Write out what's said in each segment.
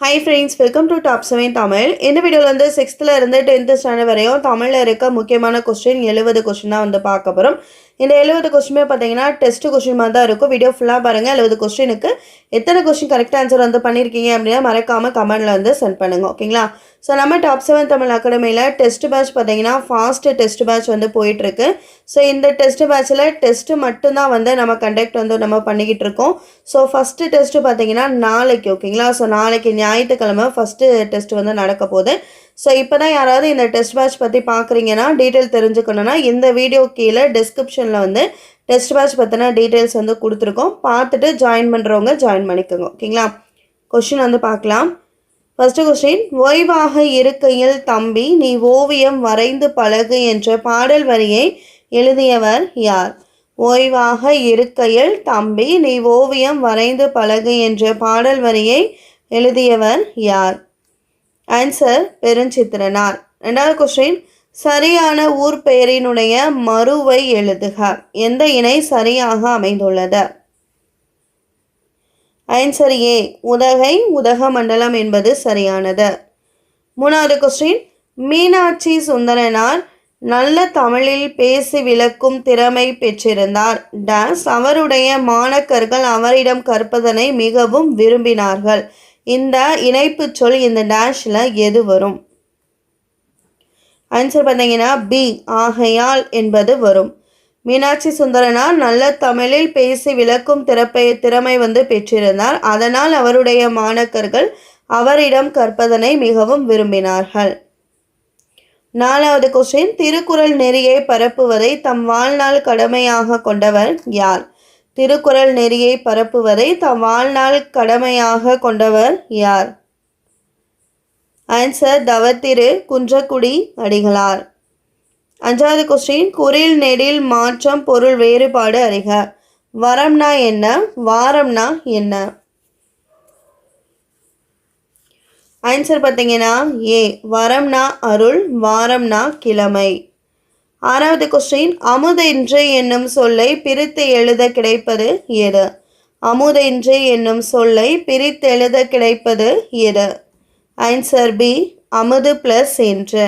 Hi friends welcome to top seven Tamil இந்த வீடியோவில் வந்து சிக்ஸ்த்தில் இருந்து டென்த்து ஸ்டாண்டர்ட் வரையும் தமிழில் இருக்க முக்கியமான கொஸ்டின் எழுபது கொஸ்டின் தான் வந்து பார்க்க போகிறோம் இந்த எழுபது கொஸ்டினுமே பார்த்தீங்கன்னா டெஸ்ட் கொஸ்டின் மாதிரி தான் இருக்கும். வீடியோ ஃபுல்லாக பாருங்கள் எழுபது கொஸ்டினுக்கு எத்தனை கொஸ்டின் கரெக்ட் ஆன்சர் வந்து பண்ணியிருக்கீங்க அப்படின்னா மறக்காமல் கமெண்டில் வந்து சென்ட் பண்ணுங்கள் ஓகேங்களா ஸோ நம்ம டாப் செவன் தமிழ் அகாடமியில் டெஸ்ட் பேட்ச் பார்த்தீங்கன்னா ஃபாஸ்ட்டு டெஸ்ட் பேட்ச் வந்து போயிட்டுருக்கு. ஸோ இந்த டெஸ்ட் பேட்சில் டெஸ்ட்டு மட்டும்தான் வந்து நம்ம கண்டக்ட் வந்து நம்ம பண்ணிக்கிட்டு இருக்கோம். ஸோ ஃபஸ்ட்டு டெஸ்ட்டு பார்த்தீங்கன்னா நாளைக்கு. ஓகேங்களா ஸோ நாளைக்கு ஞாயிற்றுக்கிழமை ஃபஸ்ட்டு டெஸ்ட் வந்து நடக்க போகுது. ஸோ இப்போ தான் யாராவது இந்த டெஸ்ட் பேட்ச் பற்றி பார்க்குறீங்கன்னா டீட்டெயில் தெரிஞ்சுக்கணுன்னா இந்த வீடியோ கீழே டிஸ்கிரிப்ஷனில் வந்து டெஸ்ட் பேட்ச் பற்றின டீட்டெயில்ஸ் வந்து கொடுத்துருக்கோம். பார்த்துட்டு ஜாயின் பண்ணுறவங்க ஜாயின் பண்ணிக்கோங்க. ஓகேங்களா கொஷின் வந்து பார்க்கலாம். ஃபஸ்ட்டு கொஸ்டின் ஓய்வாக இருக்கையில் தம்பி நீ ஓவியம் வரைந்து பழகு என்ற பாடல் வரியை எழுதியவர் யார்? ஓய்வாக இருக்கையில் தம்பி நீ ஓவியம் வரைந்து பழகு என்ற பாடல் வரியை எழுதியவர் யார்? ஆன்சர் பெருஞ்சித்திரனார். ரெண்டாவது கொஸ்டின் சரியான ஊர் பெயரினுடைய மறுவை எழுதுக. எந்த இணை சரியாக அமைந்துள்ளது? ஆன்சர் ஏ உதகை உதகமண்டலம் என்பது சரியானது. மூணாவது கொஸ்டின் மீனாட்சி சுந்தரனார் நல்ல தமிழில் பேசி விளக்கும் திறமை பெற்றிருந்தார். டாஸ் அவருடைய மாணக்கர்கள் அவரிடம் கற்பதனை மிகவும் விரும்பினார்கள். இந்த இணைப்பு சொல் இந்த டேஷில் எது வரும்? ஆன்சர் பார்த்தீங்கன்னா பி ஆகையால் என்பது வரும். மீனாட்சி சுந்தரனா நல்ல தமிழில் பேசி விளக்கும் திறப்பை திறமை வந்து பெற்றிருந்தார். அதனால் அவருடைய மாணக்கர்கள் அவரிடம் கற்பதனை மிகவும் விரும்பினார்கள். நாலாவது கொஸ்டின் திருக்குறள் நெறியை பரப்புவதை தம் வாழ்நாள் கடமையாக கொண்டவர் யார்? திருக்குறள் நெறியை பரப்புவதை தம் வாழ்நாள் கடமையாக கொண்டவர் யார்? ஆன்சர் தவத்திரு குன்றக்குடி அடிகளார். அஞ்சாவது கொஸ்டின் குரில் நெடில் மாற்றம் பொருள் வேறுபாடு அறிக. வரம்னா என்ன வாரம்னா என்ன? ஆன்சர் பார்த்தீங்கன்னா ஏ வரம்னா அருள் வாரம்னா கிழமை. ஆறாவது கொஸ்டின் அமுதென்று என்னும் சொல்லை பிரித்து எழுத கிடைப்பது எது? அமுதென்று என்னும் சொல்லை பிரித்து எழுத கிடைப்பது எது? ஆன்சர் பி அமுது ப்ளஸ் என்று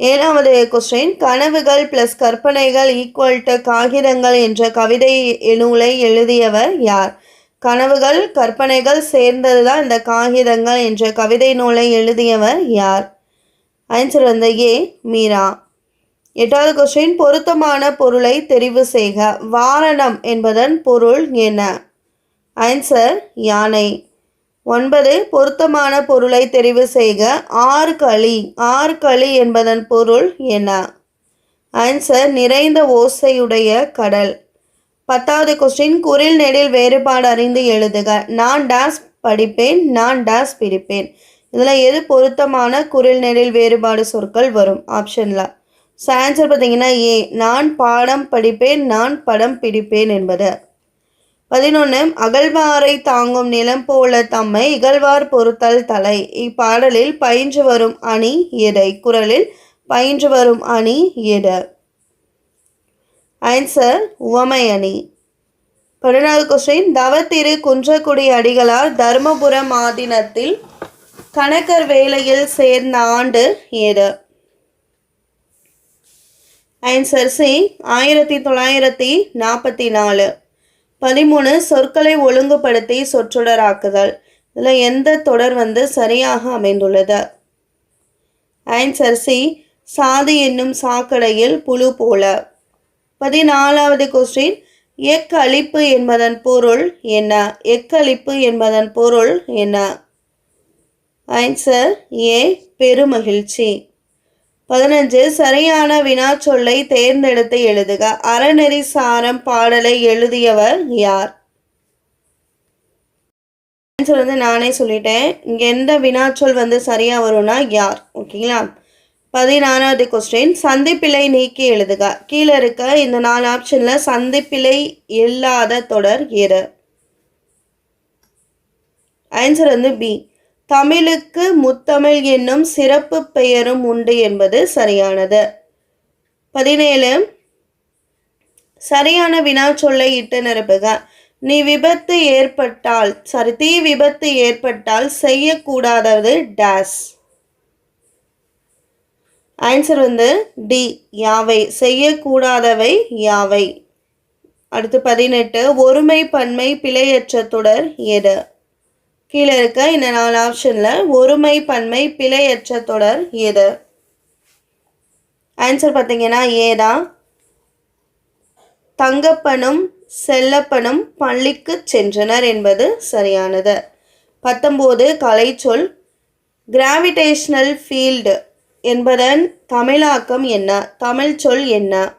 ஏழாவது கொஸ்டின் கனவுகள் ப்ளஸ் கற்பனைகள் ஈக்குவல் டு காகிதங்கள் என்ற கவிதை நூலை எழுதியவர் யார்? கனவுகள் கற்பனைகள் சேர்ந்தது தான் இந்த காகிதங்கள் என்ற கவிதை நூலை எழுதியவர் யார்? ஆன்சர் வந்து ஏ மீரா. எட்டாவது கொஸ்டின் பொருத்தமான பொருளை தெரிவு செய்க. வாரணம் என்பதன் பொருள் என்ன? ஆன்சர் யானை. ஒன்பது பொருத்தமான பொருளை தெரிவு செய்க. ஆறுகளி ஆறுகளி என்பதன் பொருள் என்ன? ஆன்சர் நிறைந்த ஓசையுடைய கடல். பத்தாவது கொஸ்டின் குரில் நெடில் வேறுபாடு அறிந்து எழுதுக. நான் டாஸ் படிப்பேன் நான் டாஸ் பிடிப்பேன் இதில் எது பொருத்தமான குரில் நெடில் வேறுபாடு சொற்கள் வரும்? ஆப்ஷனில் ஸோ ஆன்சர் பார்த்தீங்கன்னா ஏ நான் பாடம் படிப்பேன் நான் படம் பிடிப்பேன் என்பது. பதினொன்று அகழ்வாரை தாங்கும் நிலம் போல தம்மை இகழ்வார் பொறுத்தல் தலை. இப்பாடலில் பயின்று வரும் அணி எடை குரலில் பயின்று வரும் அணி எடு ஆன்சர் உவமை அணி. பதினாறு கொஸ்டின் தவத்திரு குன்றக்குடி அடிகளார் தருமபுரம் ஆதீனத்தில் கணக்கர் வேலையில் சேர்ந்த ஆண்டு எது? ஆன்சர் சி ஆயிரத்தி தொள்ளாயிரத்தி நாற்பத்தி நாலு. பதிமூணு சொற்களை ஒழுங்குபடுத்தி சொற்றொடராக்குதல். இதில் எந்த தொடர் வந்து சரியாக அமைந்துள்ளது? ஆன்சர் சி சாதி என்னும் சாக்கடையில் புழு போல. பதினாலாவது கொஸ்டின் எக்களிப்பு என்பதன் பொருள் என்ன? எக்களிப்பு என்பதன் பொருள் என்ன? ஆன்சர் ஏ பெருமகிழ்ச்சி. பதினஞ்சு சரியான வினாச்சொல்லை தேர்ந்தெடுத்து எழுதுக. அறநெறி சாரம் பாடலை எழுதியவர் யார்? ஆன்சர் வந்து நானே சொல்லிட்டேன். இங்கே எந்த வினாச்சொல் வந்து சரியாக வரும்னா யார்? ஓகேங்களா பதினாறாவது கொஸ்டின் சந்திப்பிழை நீக்கி எழுதுக. கீழே இருக்க இந்த நாலு ஆப்ஷனில் சந்திப்பிழை இல்லாத தொடர் எது ஆன்சர் வந்து பி தமிழுக்கு முத்தமிழ் என்னும் சிறப்பு பெயரும் உண்டு என்பது சரியானது. பதினேழு சரியான வினாச்சொல்லை இட்டு நிரப்புக. நீ விபத்து ஏற்பட்டால் சாரி தீ விபத்து ஏற்பட்டால் செய்யக்கூடாதது டேஸ் ஆன்சர் வந்து டி யாவை? செய்யக்கூடாதவை யாவை? அடுத்து பதினெட்டு ஒருமை பன்மை பிழையற்ற தொடர் எது? கீழே இருக்க இந்த நாலு ஆப்ஷனில் ஒருமை பன்மை பிழையற்ற தொடர் எது? ஆன்சர் பார்த்தீங்கன்னா ஏதான் தங்கப்பனும் செல்லப்பனும் பள்ளிக்கு சென்றனர் என்பது சரியானது. பத்தொம்போது கலைச்சொல். கிராவிடேஷனல் ஃபீல்டு என்பதன் தமிழாக்கம் என்ன? தமிழ் சொல் என்ன?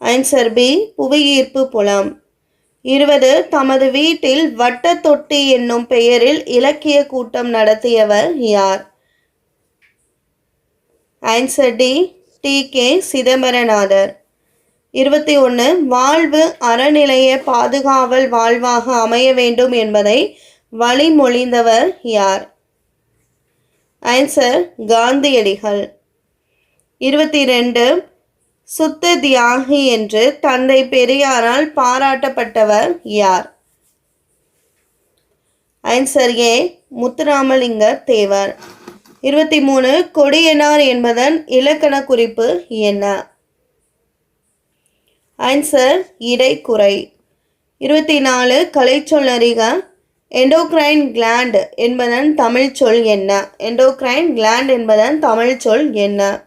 ஆன்சர் பி புவியீர்ப்பு புலம். இருபது தமது வீட்டில் வட்ட தொட்டி என்னும் பெயரில் இலக்கிய கூட்டம் நடத்தியவர் யார்? Answer T T K Chidambaranathar. இருபத்தி ஒன்று வாழ்வு அறநிலைய பாதுகாவல் வாழ்வாக அமைய வேண்டும் என்பதை வழிமொழிந்தவர் யார்? ஆன்சர் காந்தியடிகள். இருபத்தி ரெண்டு சுத்த தியாகி என்று தந்தை பெரியாரால் பாராட்டப்பட்டவர் யார்? Answer A Muthuramalinga Thevar. இருபத்தி மூணு கொடியனார் என்பதன் இலக்கண குறிப்பு என்ன? ஆன்சர் இடைக்குறை. இருபத்தி நாலு கலைச்சொல் அறிக. எண்டோக்ரைன் கிளாண்ட் என்பதன் தமிழ் சொல் என்ன? எண்டோக்ரைன் கிளாண்ட் என்பதன் தமிழ் சொல் என்ன?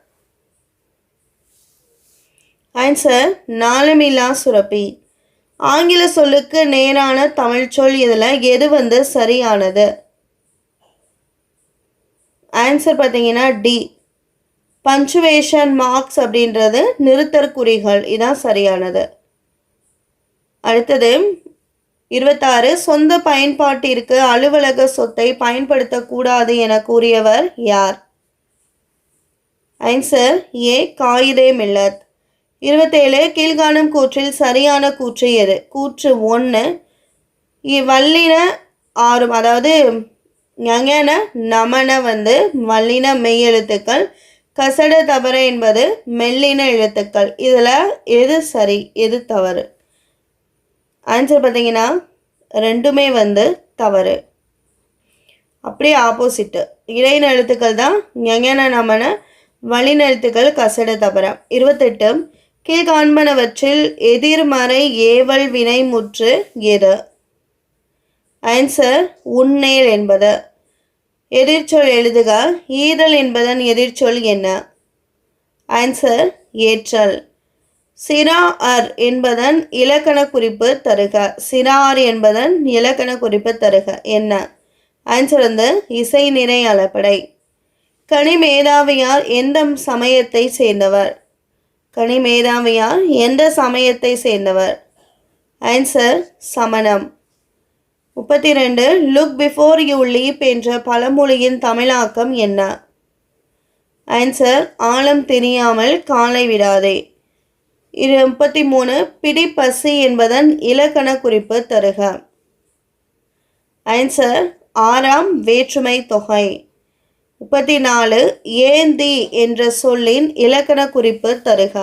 ஆன்சர் நாளமில்லா சுரப்பி. ஆங்கில சொல்லுக்கு நேரான தமிழ் சொல் இதில் எது வந்து சரியானது? ஆன்சர் பார்த்தீங்கன்னா டி பஞ்சுவேஷன் மார்க்ஸ் அப்படின்றது நிறுத்தற்குறிகள் இதான் சரியானது. அடுத்தது இருபத்தாறு சொந்த பயன்பாட்டிற்கு அலுவலக சொத்தை பயன்படுத்தக்கூடாது என கூறியவர் யார்? Answer A. காயிதே மில்லத். இருபத்தேழு கீழ்காணும் கூற்றில் சரியான கூற்று எது? கூற்று ஒன்று வல்லின ஆறும் அதாவது ஞங்கன நமன வந்து வல்லின மெய்யெழுத்துக்கள் கசட தவற என்பது மெல்லின எழுத்துக்கள். இதில் எது சரி எது தவறு? ஆன்சர் பார்த்தீங்கன்னா ரெண்டுமே வந்து தவறு. அப்படியே ஆப்போசிட்டு இடையின எழுத்துக்கள் தான் ஞங்கன நமன வலின எழுத்துக்கள் கசட தவற. இருபத்தெட்டு கீழ்காண்பனவற்றில் எதிர்மறை ஏவல் வினை முற்று எது? ஆன்சர் உன்னேல் என்பது. எதிர்ச்சொல் எழுதுக ஈதல் என்பதன் எதிர்ச்சொல் என்ன? ஆன்சர் ஏற்றல். சிரா அர் என்பதன் இலக்கண குறிப்பு தருக. சிரார் என்பதன் இலக்கண குறிப்பு தருக. என்ன? ஆன்சர் வந்து இசை நிறை அளப்படை. கனி மேதாவியார் எந்த சமயத்தை சேர்ந்தவர்? கனி மேதாவியார் எந்த சமயத்தை சேர்ந்தவர். ஆன்சர் சமணம். முப்பத்தி ரெண்டு லுக் பிஃபோர் யூ லீப் என்ற பழமொழியின் தமிழாக்கம் என்ன? ஆன்சர் ஆழம் தெரியாமல் காலை விடாதே. இரு முப்பத்தி மூணு பிடி பசி என்பதன் இலக்கண குறிப்பு தருக. ஆன்சர் ஆறாம் வேற்றுமை தொகை. முப்பத்தி நாலு ஏந்தி என்ற சொல்லின் இலக்கண குறிப்பு தருக.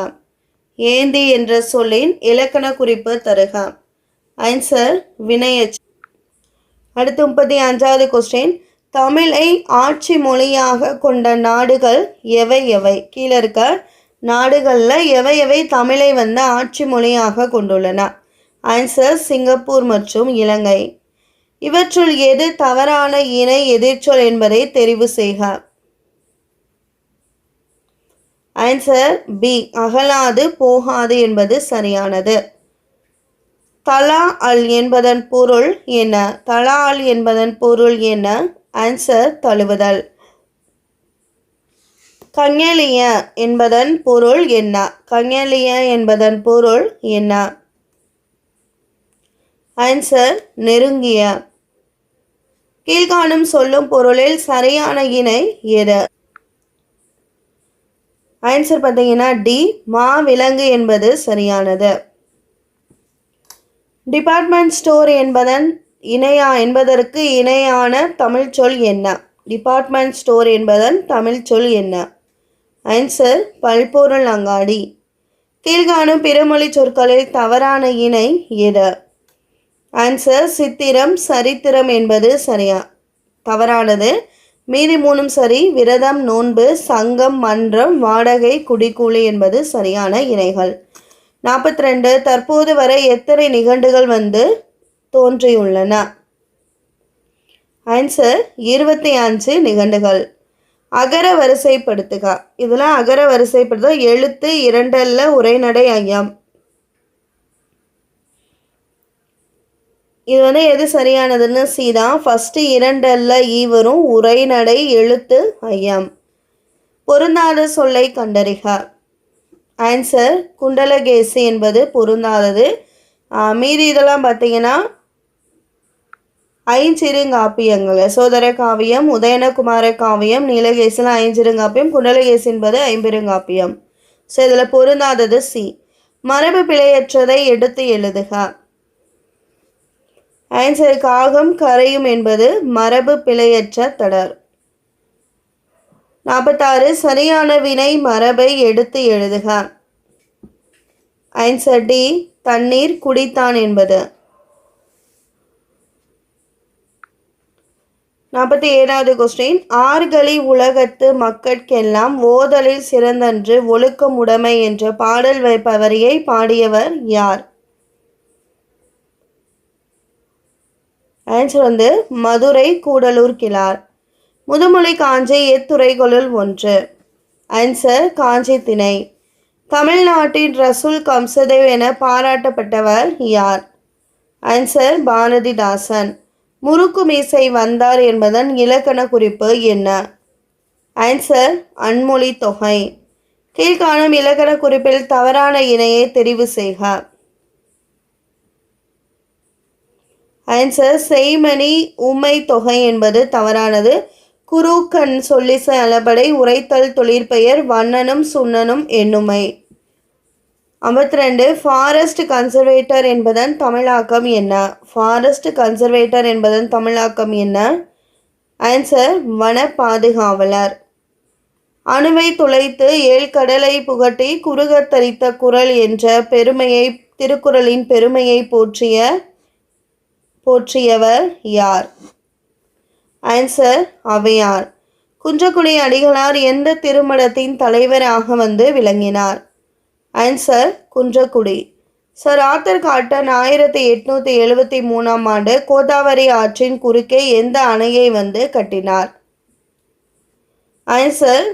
ஏந்தி என்ற சொல்லின் இலக்கண குறிப்பு தருக ஆன்சர் வினையச் அடுத்து முப்பத்தி அஞ்சாவது கொஸ்டின் தமிழை ஆட்சி மொழியாக கொண்ட நாடுகள் எவை எவை? கீழே இருக்க நாடுகளில் எவை எவை தமிழை வந்து ஆட்சி மொழியாக கொண்டுள்ளன? ஆன்சர் சிங்கப்பூர் மற்றும் இலங்கை. இவற்றுள் எது தவறான இணை எதிர்ச்சொல் என்பதை தெரிவு செய்க. ஆன்சர் பி அகலாது போகாது என்பது சரியானது. தலா அல் என்பதன் பொருள் என்ன? தலா அல் என்பதன் பொருள் என்ன? ஆன்சர் தழுவுதல். கங்கலிய என்பதன் பொருள் என்ன? கங்கலிய என்பதன் பொருள் என்ன? ஆன்சர் நெருங்கிய. கீழ்காணும் சொல்லும் பொருளில் சரியான இணை எது? ஆன்சர் பார்த்தீங்கன்னா டி மா விலங்கு என்பது சரியானது. டிபார்ட்மெண்ட் ஸ்டோர் என்பதன் இணையா என்பதற்கு இணையான தமிழ் சொல் என்ன? டிபார்ட்மெண்ட் ஸ்டோர் என்பதன் தமிழ் சொல் என்ன? ஆன்சர் பல்பொருள் அங்காடி. கீழ்காணும் பிறமொழி சொற்களில் தவறான இணை எது? ஆன்சர் சித்திரம் சரித்திரம் என்பது சரியா தவறானது. மீதி மூணும் சரி விரதம் நோன்பு சங்கம் மன்றம் வாடகை குடிக்கூலி என்பது சரியான இணைகள். நாற்பத்தி ரெண்டு தற்போது வரை எத்தனை நிகண்டுகள் வந்து தோன்றியுள்ளன? ஆன்சர் இருபத்தி அஞ்சு நிகண்டுகள். அகர வரிசைப்படுத்துக. இதெல்லாம் அகர வரிசைப்படுத்த எழுத்து இரண்டல்ல உரைநடை ஐயம். இது வந்து எது சரியானதுன்னு சி தான் ஃபஸ்ட்டு இரண்டல்ல ஈ வரும். உரைநடை எழுத்து ஐயம். பொருந்தாத சொல்லை கண்டறிக. ஆன்சர் குண்டலகேசி என்பது பொருந்தாதது. மீதி இதெல்லாம் பார்த்தீங்கன்னா ஐஞ்சிறுங்காப்பியங்கள் யசோதர காவியம் உதயனகுமார காவியம் நீலகேசில் ஐஞ்சிறுங்காப்பியம் குண்டலகேசி என்பது ஐம்பெருங்காப்பியம். ஸோ இதில் பொருந்தாதது சி. மரபு பிழையற்றதை எடுத்து எழுதுக. ஆன்சர் காகம் கரையும் என்பது மரபு பிழையற்ற தொடர். நாற்பத்தாறு சரியான வினை மரபை எடுத்து எழுதுக. ஆன்சர் டி தண்ணீர் குடித்தான் என்பது. நாற்பத்தி ஏழாவது கொஸ்டின் ஆறுகளி உலகத்து மக்கட்கெல்லாம் ஓதலில் சிறந்தன்று ஒழுக்கமுடைமை என்ற பாடல் வைப்பவரியை பாடியவர் யார்? ஆன்சர் வந்து மதுரை கூடலூர் கிளார். முதுமொழி காஞ்சி எத்துறைகளுள் ஒன்று. ஆன்சர் காஞ்சி திணை. தமிழ்நாட்டின் ரசூல் கம்சதேவ் என பாராட்டப்பட்டவர் யார்? ஆன்சர் பாரதிதாசன் முறுக்கு மீசை வந்தார் என்பதன் இலக்கண குறிப்பு என்ன? ஆன்சர் அன்மொழி தொகை. கீழ்காணும் இலக்கண குறிப்பில் தவறான இணையை தெரிவு செய்க. ஆன்சர் செய்மணி உமை தொகை என்பது தவறானது. குருக்கண் சொல்லிசை அளபடை உரைத்தல் தொழிற்பெயர் வண்ணனும் சுண்ணனும் எண்ணுமை ஐம்பத்தி ரெண்டு ஃபாரஸ்ட் கன்சர்வேட்டர் என்பதன் தமிழாக்கம் என்ன? ஃபாரஸ்ட் கன்சர்வேட்டர் என்பதன் தமிழாக்கம் என்ன? ஆன்சர் வன பாதுகாவலர். அணுவை துளைத்து ஏழ்கடலை புகட்டி குறுகத்தரித்த குரல் என்ற பெருமையை திருக்குறளின் பெருமையை போற்றிய போற்றியவர் யார்? ஆன்சர் அவையார். குன்றக்குடி அடிகளார் எந்த திருமணத்தின் தலைவராக வந்து விளங்கினார்? Answer Kunrakudi. Sir Arthur Cotton ஆயிரத்தி எட்நூற்றி எழுபத்தி மூணாம் ஆண்டு கோதாவரி ஆற்றின் குறுக்கே எந்த அணையை வந்து கட்டினார்? ஆன்சர்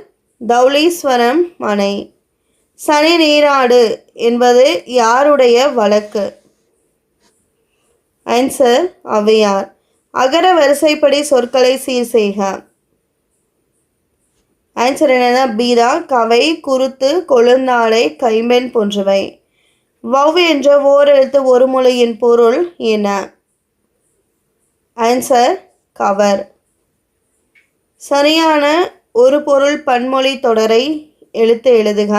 தௌலீஸ்வரம் அணை. சனி நீராடு என்பது யாருடைய வழக்கு? ஆன்சர் ஔவையார் அகர வரிசைப்படி சொற்களை சீர் செய்க. ஆன்சர் என்னன்னா பீரா கவை குருத்து கொழுந்தாளை கைம்பெண் போன்றவை. வவ் என்ற ஓரெழுத்து ஒரு மொழியின் பொருள் என்ன? ஆன்சர் கவர். சரியான ஒரு பொருள் பன்மொழி தொடரை எழுத்து எழுதுக.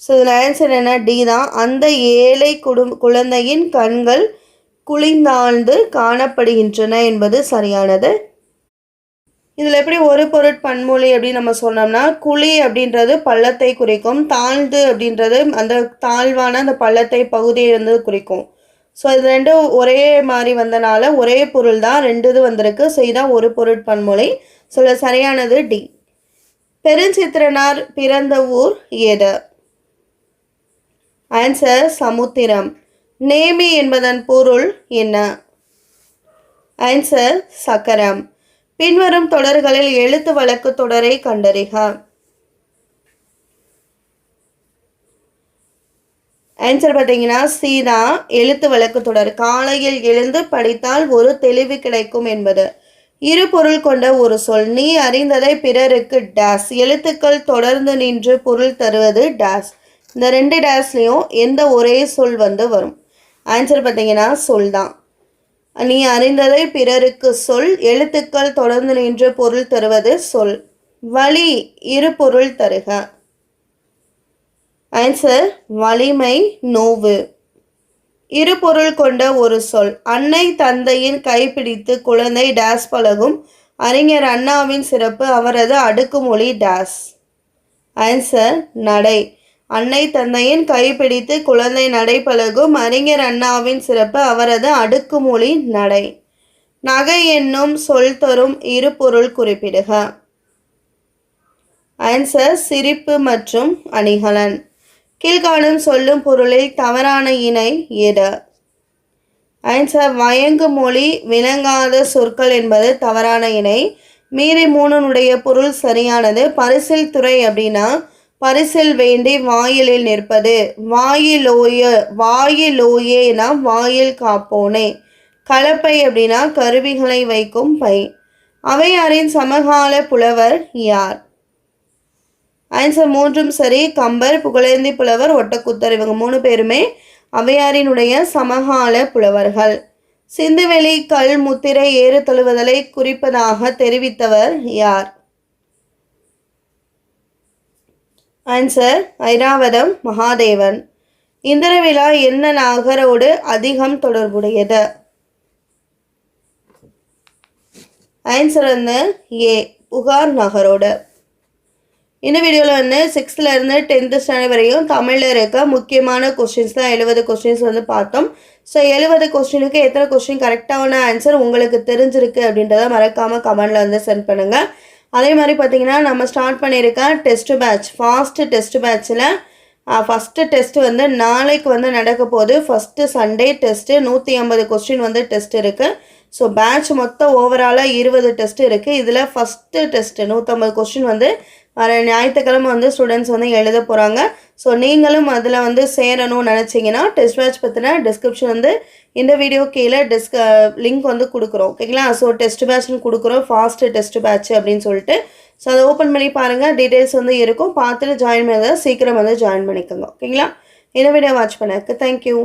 ஸோ இதில் ஆன்சர் என்ன டி தான். அந்த ஏழை குடும் குழந்தையின் கண்கள் குளிர்ந்தாழ்ந்து காணப்படுகின்றன என்பது சரியானது. இதில் எப்படி ஒரு பொருட் பன்மொழி அப்படின்னு நம்ம சொன்னோம்னா குழி அப்படின்றது பள்ளத்தை குறிக்கும் தாழ்ந்து அப்படின்றது அந்த தாழ்வான அந்த பள்ளத்தை பகுதியை வந்து குறிக்கும். ஸோ இது ரெண்டும் ஒரே மாதிரி வந்தனால ஒரே பொருள் தான் ரெண்டு இது வந்திருக்கு. ஸோ இதான் ஒரு பொருட் பன்மொழி. ஸோ சரியானது டி. பெருஞ்சித்திரனார் பிறந்த ஊர் எது? ஆன்சர் சமுத்திரம். நேமி என்பதன் பொருள் என்ன? ஆன்சர் சக்கரம். பின்வரும் தொடர்களில் எழுத்து வழக்கு தொடரை கண்டறிக. ஆன்சர் பார்த்தீங்கன்னா சி தான் எழுத்து வழக்கு தொடர். காலையில் எழுந்து படித்தால் ஒரு தெளிவு கிடைக்கும் என்பது. இரு பொருள் கொண்ட ஒரு சொல். நீ அறிந்ததை பிறருக்கு டேஸ் எழுத்துக்கள் தொடர்ந்து நின்று பொருள் தருவது டேஸ் இந்த ரெண்டு டேஸ்லேயும் எந்த ஒரே சொல் வந்து வரும். ஆன்சர் பார்த்தீங்கன்னா சொல் தான் நீ அறிந்ததை பிறருக்கு சொல் எழுத்துக்கள் தொடர்ந்து நின்று பொருள் தருவது சொல். வழி இரு பொருள் தருக. ஆன்சர் வலிமை நோவு. இரு பொருள் கொண்ட ஒரு சொல். அன்னை தந்தையின் கைப்பிடித்து குழந்தை டேஸ் பழகும். அறிஞர் அண்ணாவின் சிறப்பு அவரது அடுக்குமொழி டேஸ் ஆன்சர் நடை. அன்னை தந்தையின் கைப்பிடித்து குழந்தை நடைபழகும் அறிஞர் அண்ணாவின் சிறப்பு அவரது அடுக்குமொழி நடை. நகை என்னும் சொல் தரும் இரு பொருள் குறிப்பிடுக. ஆன்சர் சிரிப்பு மற்றும் அணிகலன். கீழ்காணும் சொல்லும் பொருளில் தவறான இணை எது ஆன்சர் வயங்கு மொழி விளங்காத சொற்கள் என்பது தவறான இணை. மீறி மூணுனுடைய பொருள் சரியானது. பரிசில் துறை அப்படின்னா பரிசில் வேண்டி வாயிலில் நிற்பது. வாயிலோய வாயிலோயேனா வாயில் காப்போனே. கலப்பை அப்படின்னா கருவிகளை வைக்கும் பை. அவையாரின் சமகால புலவர் யார்? ஆன்சர் மூன்றும் சரி. கம்பர் புகழேந்தி புலவர் ஒட்டக்குத்தர் இவங்க மூணு பேருமே அவையாரினுடைய சமகால புலவர்கள். சிந்துவெளி கல் முத்திரை ஏறு தழுவுதலை குறிப்பதாக தெரிவித்தவர் யார்? ஆன்சர் ஐராவதம் மகாதேவன். இந்திர விழா என்ன நகரோடு அதிகம் தொடர்புடையது? ஆன்சர் வந்து ஏ புகார் நகரோடு. இந்த வீடியோவில் வந்து சிக்ஸ்த்துலேருந்து டென்த்து ஸ்டாண்டர்ட் வரையும் தமிழில் இருக்க முக்கியமான கொஸ்டின்ஸ் தான் எழுபது கொஸ்டின்ஸ் வந்து பார்த்தோம். ஸோ எழுபது கொஸ்டினுக்கு எத்தனை கொஸ்டின் கரெக்டான ஆன்சர் உங்களுக்கு தெரிஞ்சிருக்கு அப்படின்றத மறக்காமல் கமெண்டில் வந்து சென்ட் பண்ணுங்கள் அதே மாதிரி பார்த்திங்கன்னா நம்ம ஸ்டார்ட் பண்ணியிருக்க டெஸ்ட்டு பேட்ச் ஃபாஸ்ட்டு டெஸ்ட்டு பேட்ச்சில் ஃபஸ்ட்டு டெஸ்ட்டு வந்து நாளைக்கு வந்து நடக்க போகுது. ஃபஸ்ட்டு சண்டே டெஸ்ட்டு நூற்றி ஐம்பது கொஸ்டின் வந்து டெஸ்ட் இருக்குது ஸோ பேட்ச் மொத்தம் ஓவராலாக இருபது டெஸ்ட் இருக்குது இதில் ஃபஸ்ட்டு டெஸ்ட்டு நூற்றம்பது கொஸ்டின் வந்து வர ஞாயிற்றுக்கிழமை வந்து ஸ்டூடெண்ட்ஸ் வந்து எழுத போகிறாங்க ஸோ நீங்களும் அதில் வந்து சேரணும்னு நினச்சிங்கன்னா டெஸ்ட் பேட்ச் பற்றின டிஸ்கிரிப்ஷன் வந்து இந்த வீடியோ கீழே டிஸ்க லிங்க் வந்து கொடுக்குறோம். ஓகேங்களா ஸோ டெஸ்ட் பேட்ச்னு கொடுக்குறோம். ஃபாஸ்ட்டு டெஸ்ட் பேட்ச் அப்படின்னு சொல்லிட்டு. ஸோ அதை ஓப்பன் பண்ணி பாருங்கள் டீட்டெயில்ஸ் வந்து இருக்கும். பார்த்துட்டு ஜாயின் பண்ணதை சீக்கிரம் வந்து ஜாயின் பண்ணிக்கோங்க. ஓகேங்களா இந்த வீடியோ வாட்ச் பண்ணக்கு தேங்க்யூ